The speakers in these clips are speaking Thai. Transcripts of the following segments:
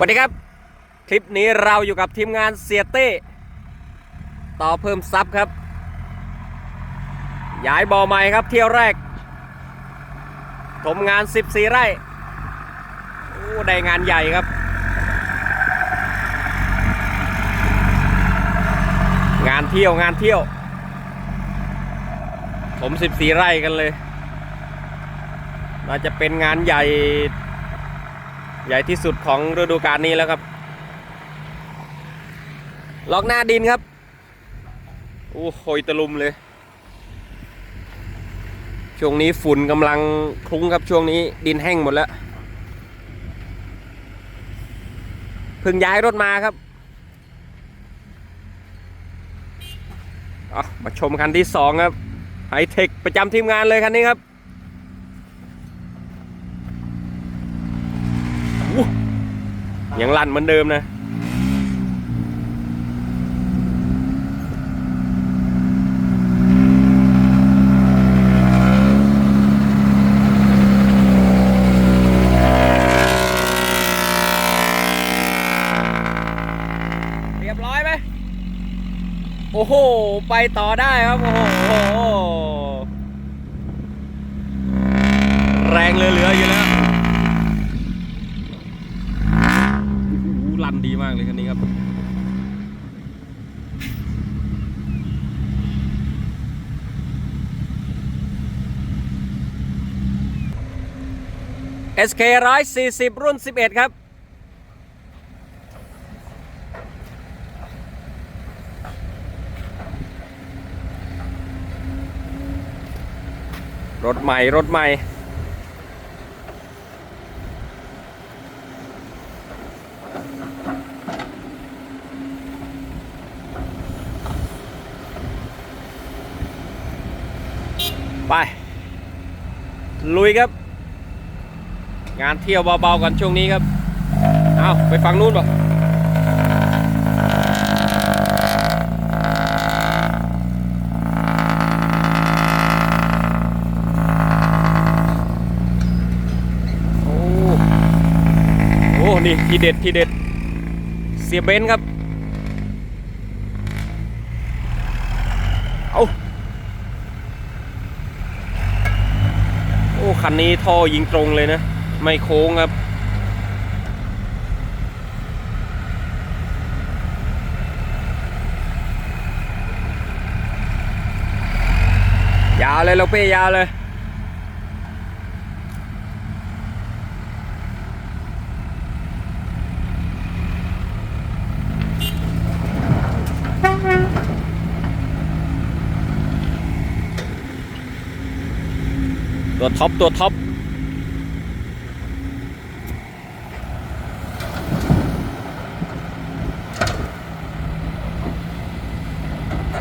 สวัสดีครับ คลิปนี้เราอยู่กับทีมงานเสียเต้ต่อเพิ่มซับครับ ย้ายบ่อใหม่ครับเที่ยวแรกถมงาน 14 ไร่โอ้ได้งานใหญ่ครับ งานเที่ยวงานเที่ยวถม14 ไร่กันเลยน่าจะเป็นงานใหญ่ ใหญ่ที่สุดของฤดูกาลนี้แล้วครับ ล็อกหน้าดินครับ โอ้โหยตะลุมเลย ช่วงนี้ฝุ่นกำลังคลุ้งครับช่วงนี้ดินแห้งหมดแล้ว เพิ่งย้ายรถมาครับมาชมคันที่สองครับไฮเทคประจำทีมงานเลยคันนี้ครับ ยัง ลั่นเหมือนเดิมนะ เรียบร้อยไหมโอ้โห ไปต่อได้ครับ โอ้โห แรงเหลือๆอยู่แล้ว โอ้โห ลันดีมากเลยคันนี้ครับ SK 140รุ่น11ครับรถใหม่ รถใหม่ ไป ลุยครับ งานเที่ยวเบาๆกันช่วงนี้ครับ เอาไปฟังนู้นป่โอ้โอ้ นี่ ทีเด็ด ทีเด็ด เสียเบนครับ เอา โอ้ คันนี้ท่อยิงตรงเลยนะ ไม่โค้งครับ ยาวเลยเราเป้ยาวเลย ตัวท็อป ตัวท็อป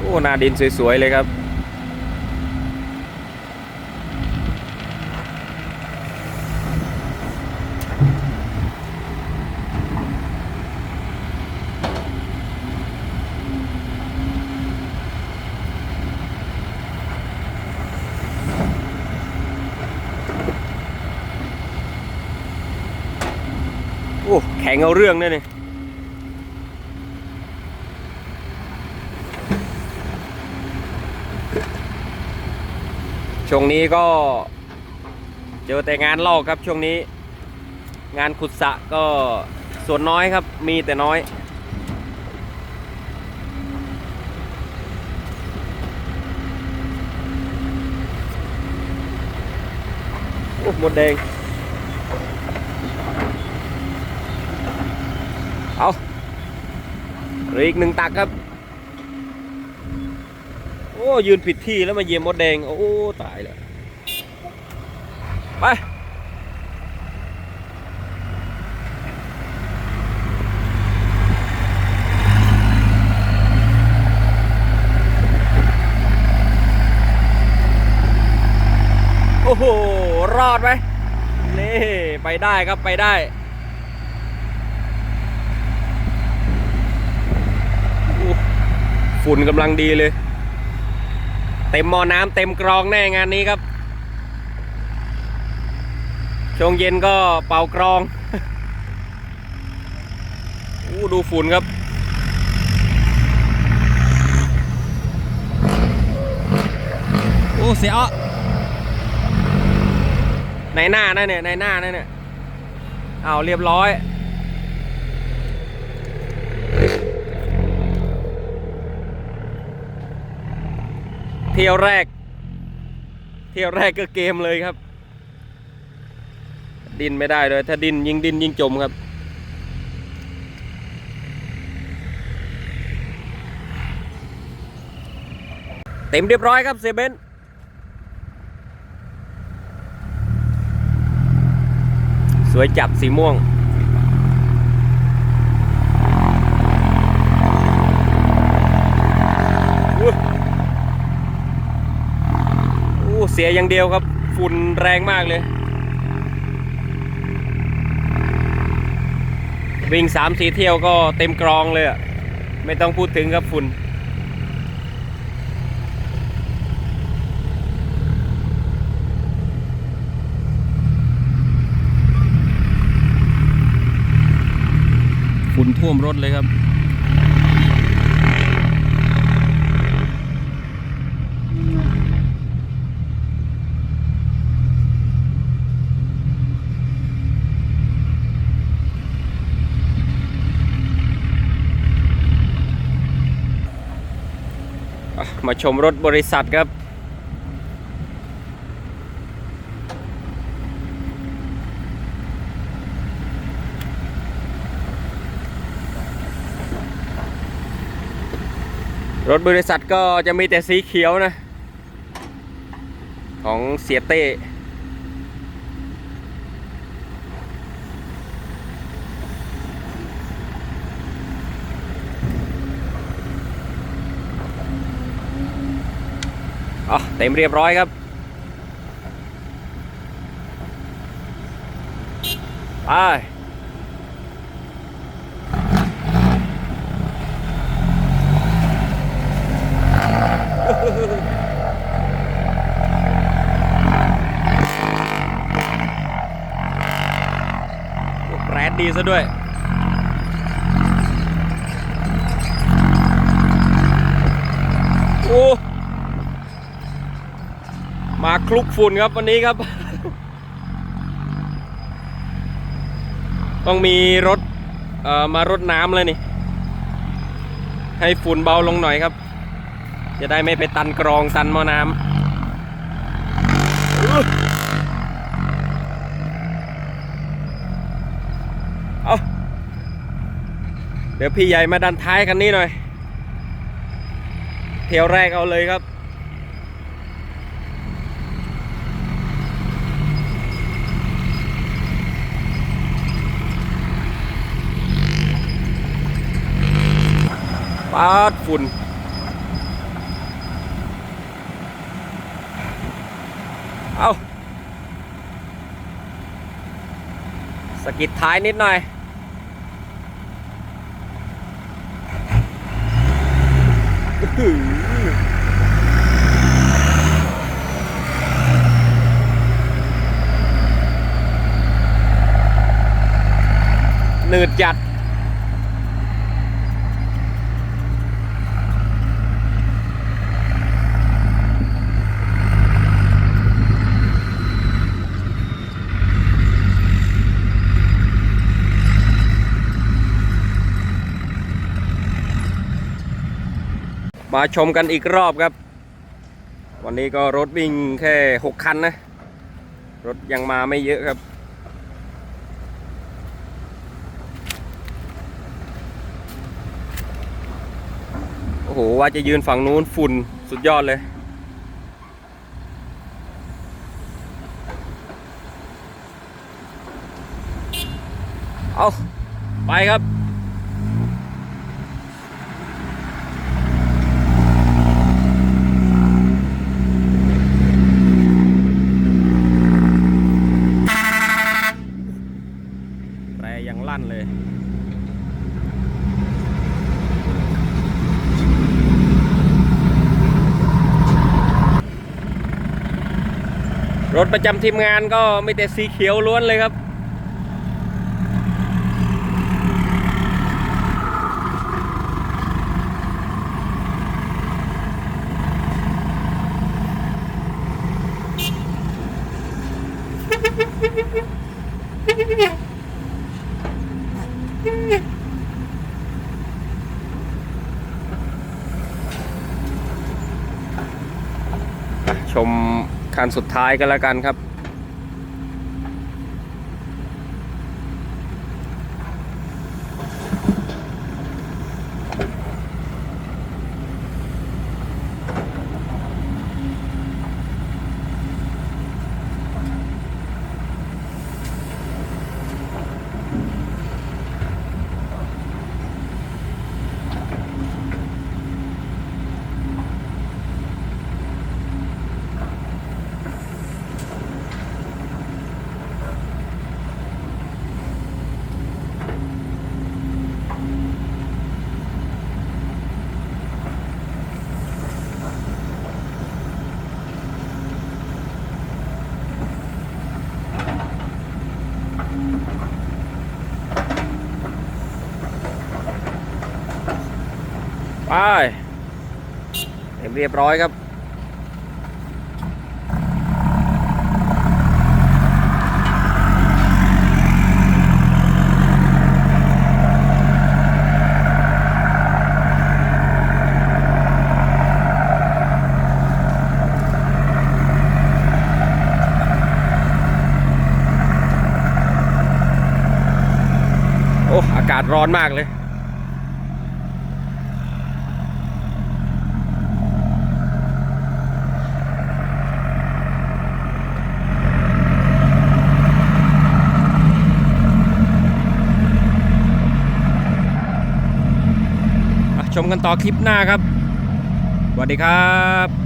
โอ้หนาดินสวย ๆ เลยครับ ข็งเอาเรื่องเนี่ยนี่ช่วงนี้ก็เจอแต่งานลอกครับช่วงนี้ งานขุดสะก็ส่วนน้อยครับมีแต่น้อยโอ้หมดแดง เอาเหลืออีกหนึ่งตักครับ โอ้ยืนผิดที่แล้วมาเยียบมดแดง โอ้ตายแล้วไปโอ้โห รอดไหมนี่ ไปได้ครับ ไปได้ อู้ ฝุ่นกำลังดีเลย เต็มหม้อน้ำเต็มกรองแน่งานนี้ครับ ช่วงเย็นก็เป่ากรองอู้ดูฝุ่นครับโอ้เสียอในหน้านั่นเนี่ยในหน้านั่นเนี่ยเอาเรียบร้อย เที่ยวแรก เที่ยวแรกก็เกมเลยครับ ดินไม่ได้เลยถ้าดินยิงดินยิงจมครับ เต็มเรียบร้อยครับเซเบนสวยจัดสีม่วง อู้อู้เสียอย่างเดียวครับ ฝุ่นแรงมากเลย วิ่งสามสี่เที่ยวก็เต็มกรองเลยอะไม่ต้องพูดถึงครับฝุ่นฝุ่นท่วมรถเลยครับ มาชมรถบริษัทครับ รถบริษัทก็จะมีแต่สีเขียวนะ ของเสียเต้ อ๋อเต็มเรียบร้อยครับไปแรดดีซะด้วยโอ้ มาคลุกฝุ่นครับวันนี้ครับ ต้องมีรถเอ่อมารดน้ำเลยนี่ ให้ฝุ่นเบาลงหน่อยครับ จะได้ไม่ไปตันกรองตันมอน้ำเอาเดี๋ยวพี่ใหญ่มาดันท้ายกันนี้หน่อยเที่ยวแรกเอาเลยครับ ปาดฝุ่นเอาสกิดท้ายนิดหน่อย หนืดจัด มาชมกันอีกรอบครับ วันนี้ก็รถวิ่งแค่หกคันนะ รถยังมาไม่เยอะครับโอ้โหว่าจะยืนฝั่งนู้นฝุ่นสุดยอดเลยเอาไปครับ รถประจำทีมงานก็ไม่แต่สีเขียวล้วนเลยครับ ชม คันสุดท้ายกันแล้วกันครับ ไปเรียบร้อยครับโอ้อากาศร้อนมากเลย กันต่อคลิปหน้าครับสวัสดีครับ